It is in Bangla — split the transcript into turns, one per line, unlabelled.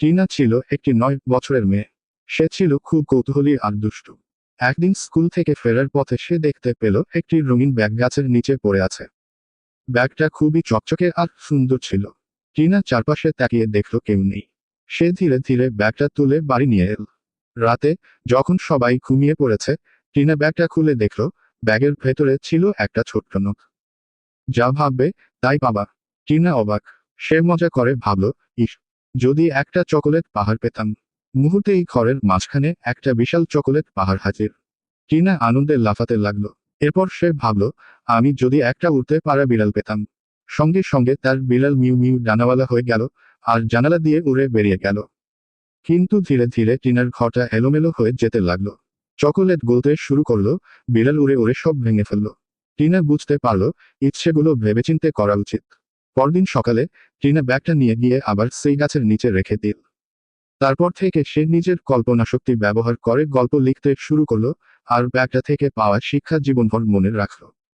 টিনা ছিল একটি নয় বছরের মেয়ে। সে ছিল খুব কৌতূহলী আর দুষ্টু। একদিন স্কুল থেকে ফেরার পথে সে দেখতে পেল একটি রঙিন ব্যাগ গাছের নিচে পড়ে আছে। ব্যাগটা খুবই চকচকে আর সুন্দর ছিল। টিনা চারপাশে তাকিয়ে দেখল কেউ নেই। সে ধীরে ধীরে ব্যাগটা তুলে বাড়ি নিয়ে এল। রাতে, যখন সবাই ঘুমিয়ে পড়েছে টিনা ব্যাগটা খুলে দেখল, ব্যাগের ভেতরে ছিল একটা ছোট্ট নোট। যা ভাববে, তাই পাবা টিনা অবাক। সে মজা করে ভাবল, ইস যদি একটা চকোলেট পাহাড় পেতাম। মুহূর্তেই ঘরের মাঝখানে একটা বিশাল চকোলেট পাহাড় হাজির। টিনা আনন্দে লাফাতে লাগল। এরপর সে ভাবল, আমি যদি একটা উড়তে পারা বিড়াল পেতাম। সঙ্গে সঙ্গে তার বিড়াল মিউ মিউ ডানাওয়ালা হয়ে গেল আর জানালা দিয়ে উড়ে বেরিয়ে গেল। কিন্তু ধীরে ধীরে টিনার ঘরটা এলোমেলো হয়ে যেতে লাগল। চকোলেট গলতে শুরু করল, বিড়াল উড়ে উড়ে সব ভেঙে ফেলল। টিনা বুঝতে পারল, ইচ্ছেগুলো ভেবেচিন্তে করা উচিত। পরদিন সকালে টিনা ব্যাগটা নিয়ে গিয়ে আবার সেই গাছের নিচে রেখে দিল। তারপর থেকে সে নিজের কল্পনাশক্তি ব্যবহার করে গল্প লিখতে শুরু করল আর ব্যাগটা থেকে পাওয়া শিক্ষা জীবনভর মনে রাখল।